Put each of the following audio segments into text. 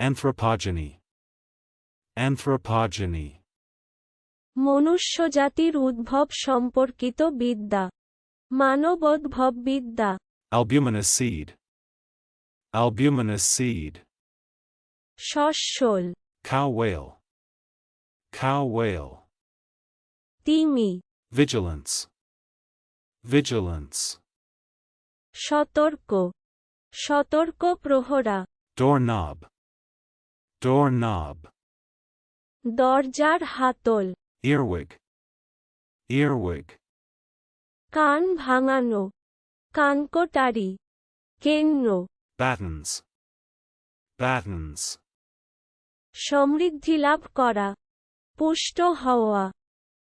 Anthropogeny. Anthropogeny. মনুষ্যজাতির উদ্ভব সম্পর্কিত বিদ্যা মানবোদ্ভব বিদ্যা Albuminous seed. Albuminous seed. সস্বল Cow whale. Cow whale. তিমি Vigilance. Vigilance. সতর্ক সতর্ক প্রহরা Doorknob. Doorknob. দরজার হাতল Earwig. Earwig. কান ভাঙানো কানকটারি কেন্ন Battens. Battens. সমৃদ্ধি লাভ করা পুষ্ট হওয়া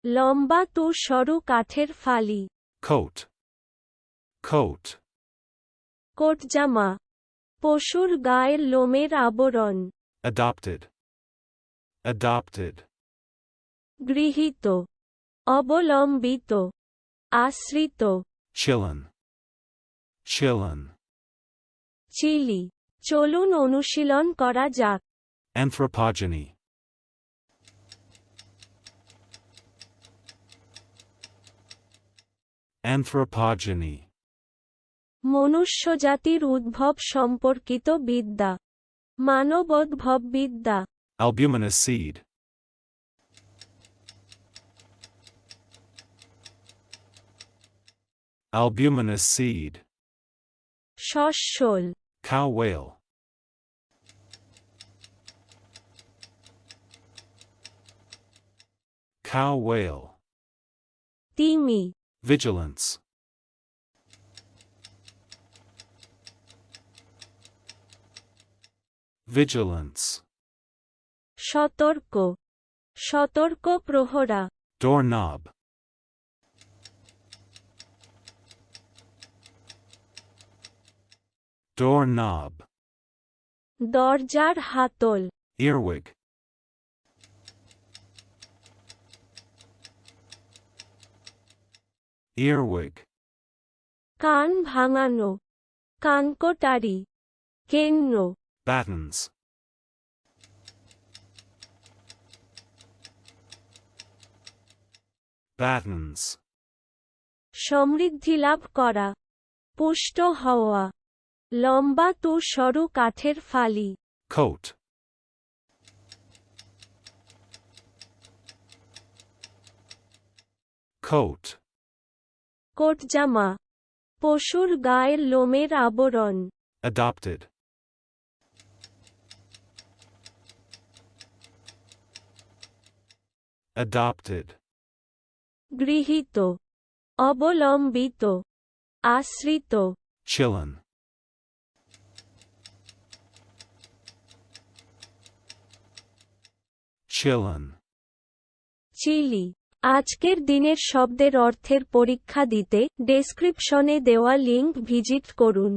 লম্বা তু সরু কাঠের ফালি Coat. Coat. কোটজামা পশুর গায়ের লোমের আবরণ Adopted. Adopted. গৃহীত অবলম্বিত আশ্রিত Chillin. Chillin. চিলি চলুন অনুশীলন করা যাক Anthropogeny. Anthropogeny. মনুষ্যজাতির উদ্ভব সম্পর্কিত বিদ্যা মানবোদ্ভব বিদ্যা Albuminous seed. Albuminous seed. সস্বল Cow whale. Cow whale. তিমি Vigilance. Vigilance. সতর্ক সতর্ক প্রহরা Doorknob. Doorknob. দরজার হাতল Earwig. Earwig. কান ভাঙানো কানকটারি কেন্ন Battens. Battens. সমৃদ্ধি লাভ করা পুষ্ট হওয়া লম্বা তু সরু কাঠের ফালি Coat. Coat. কোটজামা পশুর গায়ের লোমের আবরণ Adopted. Adopted. গৃহীত অবলম্বিত আশ্রিত Chillin. Chillin. চিলি আজকের দিনের শব্দের অর্থের পরীক্ষা দিতে ডেসক্রিপশনে দেওয়া লিংক ভিজিট করুন